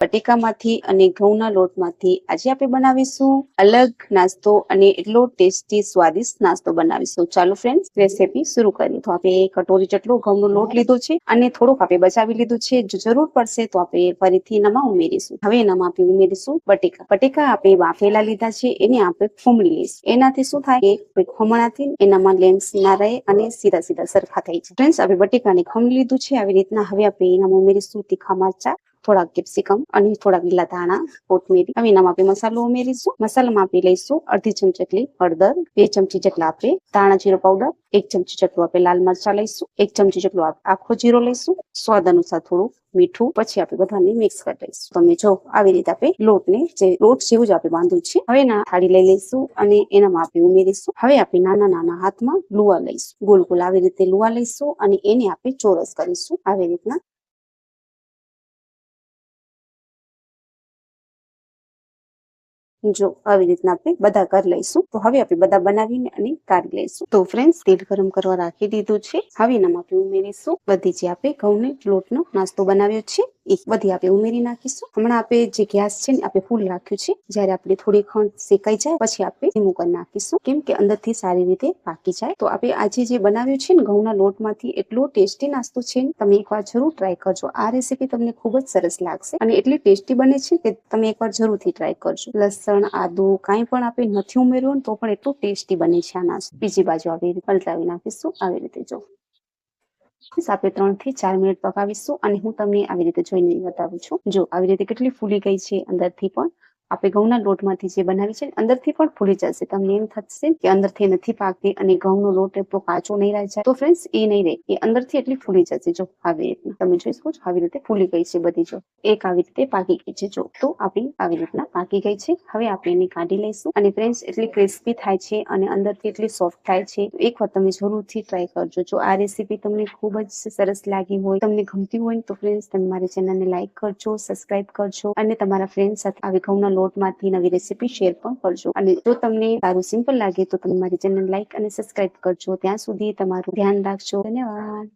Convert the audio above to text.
બટેકામાંથી અને ઘઉંના લોટમાંથી આજે આપણે બનાવીશું અલગ નાસ્તો અને એટલો ટેસ્ટી, સ્વાદિષ્ટ નાસ્તો બનાવીશું. ચાલો ફ્રેન્ડ્સ રેસીપી શરૂ કરીએ. તો આપણે કટોરી જેટલો ઘઉંનો લોટ લીધો છે અને થોડોક આપણે બચાવી લીધું છે. જો જરૂર પડશે તો આપણે ફરીથી એનામાં ઉમેરીશું. હવે એનામાં આપણે ઉમેરીશું બટેકા બટેકા આપણે બાફેલા લીધા છે, એને આપણે ખમણી લઈશું. એનાથી શું થાય કે ખમણાથી એનામાં લેમ્સ ના રહે અને સીધા સીધા સરખા થાય છે. ફ્રેન્ડ્સ આપણે બટેકાને ખમણી લીધું છે. આવી રીતના હવે આપણે એનામાં ઉમેરીશું તીખા મરચા. થોડાક કેપ્સિકમ અને થોડા લીલા ધાણા, કોથમીરી, હવે એનામાં આપણે મસાલો ઉમેરીશું. મસાલામાં આપણે લઈશું. અડધી ચમચી જેટલી હળદર, બે ચમચી જેટલા આપણે ધાણા જીરો પાવડર, એક ચમચી જેટલું આપણે લાલ મરચા લઈશું, એક ચમચી જેટલું આપ- આખો જીરો લઈશું. સ્વાદ અનુસાર થોડું મીઠું, પછી આપણે બધાને મિક્સ કરી લઈશું. તમે જો આવી રીતે આપણે લોટને, જે લોટ જેવું જ આપણે બાંધવું છે, હવે એના થાળી લઈ લઈશું અને એનામાં આપણે ઉમેરીશું. હવે આપણે નાના નાના હાથમાં લુવા લઈશું. ગોલ ગોલ આવી રીતે લુવા લઈશું અને એને આપણે ચોરસ કરીશું. આવી રીતના જો આવી રીતના આપણે બધા કરી લઈશું. તો હવે આપણે બધા બનાવીને અને કાઢી લઈશું. તો ફ્રેન્ડ્સ તેલ ગરમ કરવા રાખી દીધું છે. હવે એનામાં આપણે ઉમેરીશું. બધી જે આપણે ઘઉંને લોટનો નાસ્તો બનાવ્યો છે. એ બધી આપણે ઉમેરી નાખીશું. હમણાં આપણે જે ગેસ છે ને, આપણે ફૂલ રાખ્યું છે. જ્યારે આપણે થોડી ખંડ શેકાઈ જાય, પછી આપણે ધીમું કરી નાખીશું. કેમ કે અંદરથી સારી રીતે પાકી જાય. તો આપણે આજે જે બનાવ્યું છે ને, ઘઉંના લોટમાંથી એટલો ટેસ્ટી નાસ્તો છે ને, તમે એકવાર જરૂર ટ્રાય કરજો. આ રેસીપી તમને ખૂબ જ સરસ લાગશે. અને એટલી ટેસ્ટી બને છે કે તમે એકવાર જરૂરથી ટ્રાય કરજો. લસણ, આદુ કાંઈ પણ આપણે નથી ઉમેર્યું તો પણ એટલું ટેસ્ટી બને છે આ નાસ્તો. બીજી બાજુ આવી પલટાવી નાખીશું. આવી રીતે જો. આપણે ત્રણથી ચાર મિનિટ પકાવીશું અને હું તમને આવી રીતે જોઈને બતાવું છું. જો આવી રીતે કેટલી ફૂલી ગઈ છે અંદરથી પણ આપણે ઘઉંના લોટમાંથી જે બનાવી છે અંદરથી પણ ફૂલી જશે. તમને એમ થશે કે અંદરથી નથી પાકતી અને ઘઉંનો લોટ એટલો કાચો નહીં રહે છે. તો ફ્રેન્ડ્સ એ નહીં રહે. એ અંદરથી એટલી ફૂલી જશે. જો આવી રીતના. તમે જોઈ શકો છો, આવી રીતે ફૂલી ગઈ છે બધી જો. એક આવી રીતે પાકી ગઈ છે જો. તો આપણી આવી રીતના પાકી ગઈ છે. હવે આપણે એને કાઢી લઈશું. અને ફ્રેન્ડ્સ એટલી ક્રિસ્પી થાય છે અને અંદરથી એટલી સોફ્ટ થાય છે. એક વાર તમે જરૂરથી ટ્રાય કરજો. જો આ રેસીપી તમને ખૂબ જ સરસ લાગી હોય, તમને ગમતી હોય તો ફ્રેન્ડ્સ તમે મારી ચેનલને લાઈક કરજો સબસ્ક્રાઇબ કરજો. અને તમારા ફ્રેન્ડ સાથે આવી ઘઉંના લોટમાંથી નવી રેસીપી શેર પણ કરજો. અને જો તમને સારું સિમ્પલ લાગે તો તમે મારી ચેનલ લાઈક અને સબસ્ક્રાઇબ કરજો. ત્યાં સુધી તમારું ધ્યાન રાખજો. ધન્યવાદ.